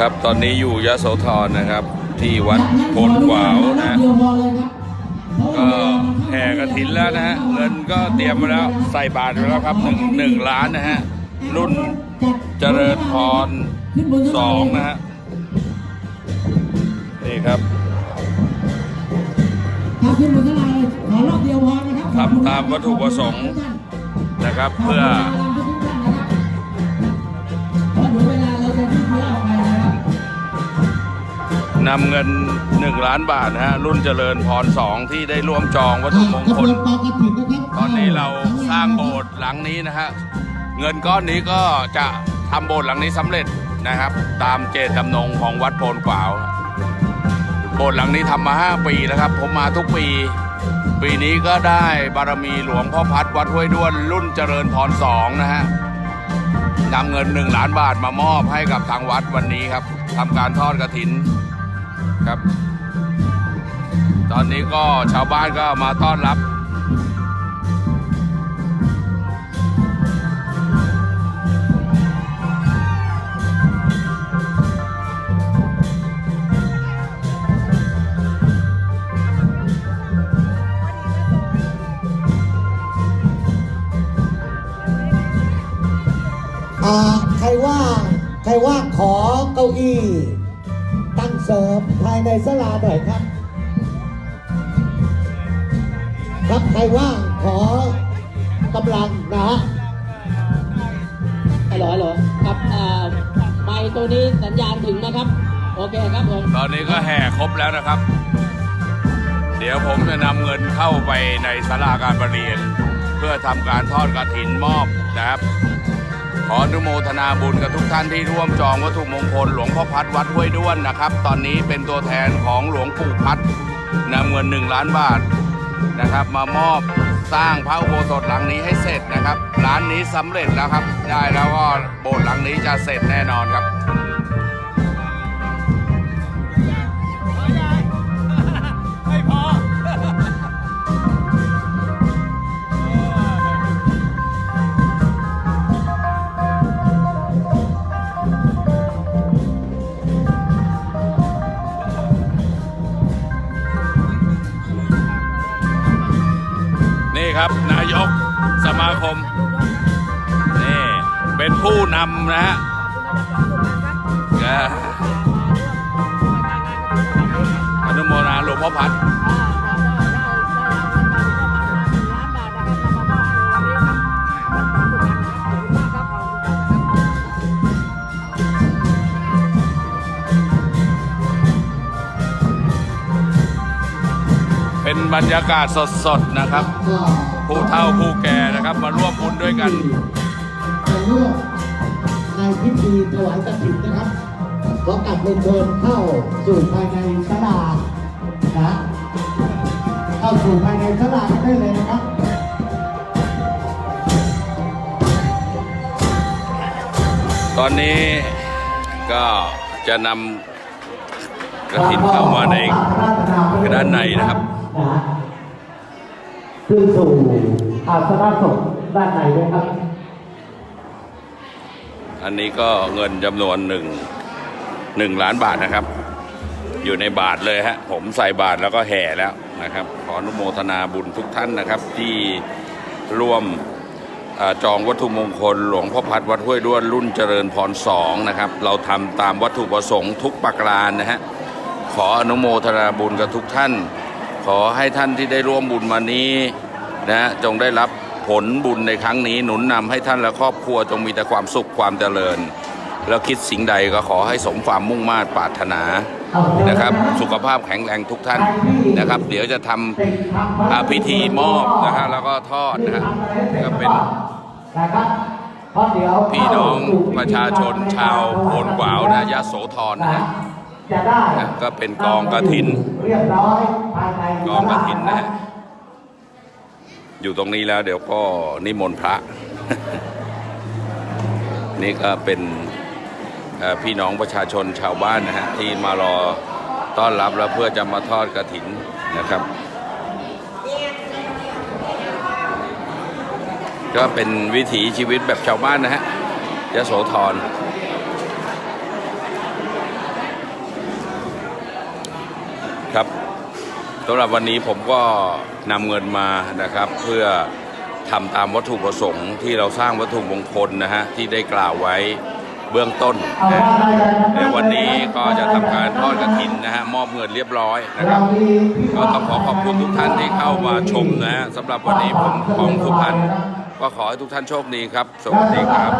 ครับตอนนี้อยู่ยโสธรนะครับ ที่วัดโพนขวาวนะเดียวพอเลยครับก็แห่กระถินแล้วนะฮะเงินก็เตรียมมาแล้วใส่บาตรไปแล้วครับหนึ่งหนึ่งล้านนะฮะรุ่นเจริญพรสองนะฮะนี่ครับครับขึ้นบนเท่าไหร่ขอรอบเดียวพอนะครับทำตามวัตถุประสงค์นะครับเพื่อ นำเงิน 1 ล้านบาทนะฮะรุ่นเจริญพรสองที่ได้ร่วมจองวัตถุมงคล ตอนนี้เราสร้างโบสถ์หลังนี้นะฮะเงินก้อนนี้ก็จะทำโบสถ์หลังนี้สำเร็จนะครับ ตามเจตจำนงของวัดโพนกวาวโบสถ์หลังนี้ทำมา 5 ปีแล้วครับ ผมมาทุกปี ปีนี้ก็ได้บารมีหลวงพ่อพัดวัดห้วยด้วน รุ่นเจริญพรสองนะฮะนำเงิน 1 ล้านบาทมามอบให้กับทางวัดวันนี้ครับทำการทอดกระถิน ครับ ตอนนี้ก็ชาวบ้านก็มาต้อนรับใครว่าง ใครว่างขอเก้าอี้ สริมภายในศาลาหน่อยครับ ครับใครว่างขอกำลังนะฮะฮัลโหลฮัลโหลครับเอ่อไมค์ตัวนี้สัญญาณถึงนะครับ โอเคครับผม ตอนนี้ก็แห่ครบแล้วนะครับ เดี๋ยวผมจะนำเงินเข้าไปในศาลาการประเรียน เพื่อทำการทอดกระถินมอบนะครับ ขออนุโมทนาบุญกับทุกท่านที่ร่วมจองวัตถุมงคลหลวงพ่อพัดวัดห้วยด้วนนะครับ ตอนนี้เป็นตัวแทนของหลวงปู่พัดนำเงินหนึ่งล้านบาทนะครับ มามอบสร้างพระอุโบสถหลังนี้ให้เสร็จนะครับร้านนี้สำเร็จแล้วครับ ได้แล้วก็โบสถ์หลังนี้จะเสร็จแน่นอนครับ ครับ นายกสมาคม นี่ เป็นผู้นำนะฮะอนุโมทนาหลวงพ่อพัด เป็นบรรยากาศสดๆนะครับก็ผู้เฒ่าผู้แก่นะครับมาร่วมบุญด้วยกันจะร่วมในพิธีถวายกฐินนะครับขอกลับเรียนเชิญเข้าสู่ภายในศาลานะเข้าสู่ภายในศาลาได้เลยนะครับตอนนี้ก็จะนำกระถินเข้ามาในด้านในนะครับ นะขึ้นสู่อาสนะสงฆ์ด้านในด้วยครับ อันนี้ก็เงินจำนวนหนึ่งหนึ่งล้านบาทนะครับ อยู่ในบาทเลยฮะผมใส่บาทแล้วก็แห่แล้วนะครับ ขออนุโมทนาบุญทุกท่านนะครับ ที่ร่วมอจองวัตถุมงคล หลวงพ่อพัดวัดห้วยด้วนรุ่นเจริญพรสองนะครับ เราทำตามวัตถุประสงค์ทุกประการนะฮะขออนุโมทนาบุญกับทุกท่าน ขอให้ท่านที่ได้ร่วมบุญมานี้นะจงได้รับผลบุญในครั้งนี้หนุนนำให้ท่านและครอบครัวจงมีแต่ความสุขความเจริญ แล้วคิดสิ่งใดก็ขอให้สมความมุ่งมา่ปรารถนานะครับ สุขภาพแข็งแรงทุกท่านนะครับ เดี๋ยวจะทำอ่าพิธีมอบนะฮะแล้วก็ทอดนะฮะก็เป็นนะครับเพราะเดี๋ยวพี่น้องประชาชนชาวโพนกวาวนะยะโสธรนะฮะ นะก็เป็นกองกฐินเรียบร้อยภายในกองกฐินนะฮะอยู่ตรงนี้แล้วเดี๋ยวก็นิมนต์พระ นี่ก็เป็นเอ่อพี่น้องประชาชนชาวบ้านนะฮะที่มารอต้อนรับแล้วเพื่อจะมาทอดกระถินนะครับ ก็เป็นวิถีชีวิตแบบชาวบ้านนะฮะยโสธร ครับสำหรับวันนี้ผมก็นำเงินมานะครับ เพื่อทำตามวัตถุประสงค์ที่เราสร้างวัตถุมงคลนะฮะที่ได้กล่าวไว้เบื้องต้นนะในวันนี้ก็จะทำการทอดกระถินนะฮะมอบเงินเรียบร้อยนะครับ ก็ต้องขอขอบคุณทุกท่านที่เข้ามาชมนะฮะสำหรับวันนี้ผมของสุพรรณก็ขอให้ทุกท่านโชคดีครับ สวัสดีครับ